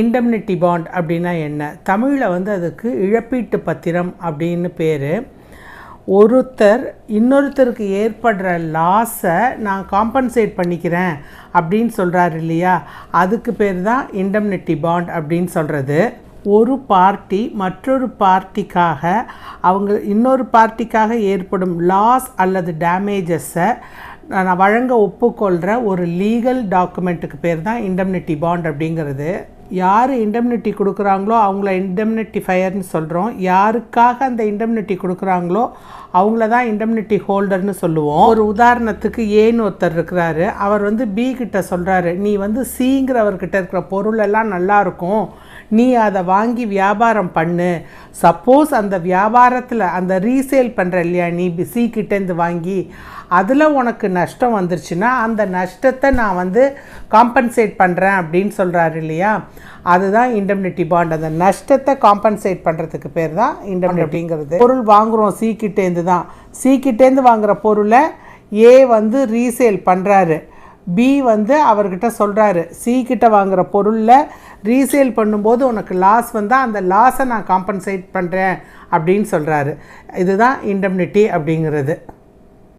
Indemnity bond அப்படின்னா என்ன? தமிழில் வந்து அதுக்கு இழப்பீட்டு பத்திரம் அப்படின்னு பேர். ஒருத்தர் இன்னொருத்தருக்கு ஏற்படுற லாஸை நான் காம்பன்சேட் பண்ணிக்கிறேன் அப்படின்னு சொல்கிறாரு இல்லையா? அதுக்கு பேர் தான் இண்டம்னிட்டி பாண்ட் அப்படின்னு சொல்கிறது ஒரு பார்ட்டி மற்றொரு பார்ட்டிக்காக அவங்க இன்னொரு பார்ட்டிக்காக ஏற்படும் லாஸ் அல்லது டேமேஜஸை நான் வழங்க ஒப்புக்கொள்கிற ஒரு லீகல் டாக்குமெண்ட்டுக்கு பேர் தான் இண்டம்னிட்டி பாண்ட் அப்படிங்கிறது. யார் இண்டம்னிட்டி கொடுக்குறாங்களோ அவங்கள இண்டம்னிட்டி ஃபயர்னு சொல்கிறோம் யாருக்காக அந்த இண்டம்னிட்டி கொடுக்குறாங்களோ அவங்கள தான் இண்டம்னிட்டி ஹோல்டர்னு சொல்லுவோம். ஒரு உதாரணத்துக்கு ஏன்னு ஒருத்தர் இருக்கிறாரு. அவர் வந்து பி கிட்ட சொல்கிறாரு நீ வந்து சிங்கிறவர்கிட்ட இருக்கிற பொருளெல்லாம் நல்லா இருக்கும். நீ அதை வாங்கி வியாபாரம் பண்ணு. சப்போஸ் அந்த வியாபாரத்தில் அந்த ரீசேல் பண்ணுற இல்லையா நீ சி கிட்டேருந்து வாங்கி அதில் உனக்கு நஷ்டம் வந்துருச்சுன்னா அந்த நஷ்டத்தை நான் வந்து காம்பன்சேட் பண்ணுறேன் அப்படின்னு சொல்கிறாரு இல்லையா? அதுதான் இண்டம்னிட்டி பாண்ட் அந்த நஷ்டத்தை காம்பன்சேட் பண்ணுறதுக்கு பேர் தான் இண்டம்னிட்டிங்கிறது பொருள் வாங்குகிறோம் சி கிட்டேருந்து தான். சி கிட்டேருந்து வாங்குகிற பொருளை ஏ வந்து ரீசேல் பண்ணுறாரு பி வந்து அவர்கிட்ட சொல்கிறாரு சி கிட்ட வாங்குகிற பொருளில் ரீசேல் பண்ணும்போது உனக்கு லாஸ் வந்தால் அந்த லாஸை நான் காம்பன்சேட் பண்ணுறேன் அப்படின்னு சொல்கிறாரு இதுதான் இண்டம்னிட்டி அப்படிங்கிறது.